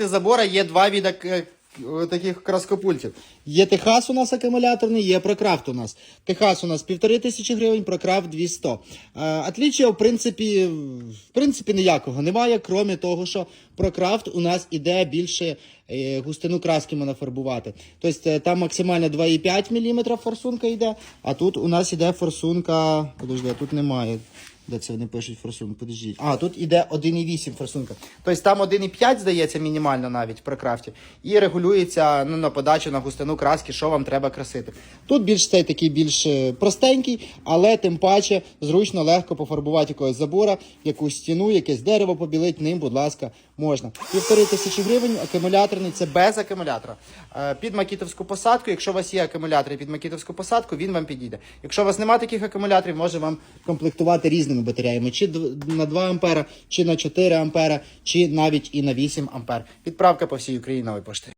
забора є два віда е, е, таких краскопультів. Є Техас у нас акумуляторний, є Прокрафт у нас. Техас у нас півтори тисячі гривень, Прокрафт 200. Е, Отліччя, в принципі, в принципі, ніякого немає, крім того, що Прокрафт у нас іде більше густину краски можна фарбувати. Тобто там максимально 2,5 мм форсунка йде, а тут у нас іде форсунка. Подожди, тут немає. Де це вони пишуть форсунку? Подождіть. А, тут іде 1,8 форсунка. Тобто там 1,5, здається, мінімально навіть при крафті. І регулюється ну, на подачу на густину краски, що вам треба красити. Тут більш цей такий більш е, простенький, але тим паче зручно, легко пофарбувати якогось забора, якусь стіну, якесь дерево побілить, ним, будь ласка, можна. Півтори тисячі гривень, акумуляторний, це без акумулятора. Е, Під макітовську посадку, якщо у вас є акумулятори під макітовську посадку, він вам підійде. Якщо у вас немає таких акумуляторів, може вам комплектувати різними батареями, чи на 2 ампера, чи на 4 ампера, чи навіть і на 8 ампер. Відправка по всій Україні нової пошти.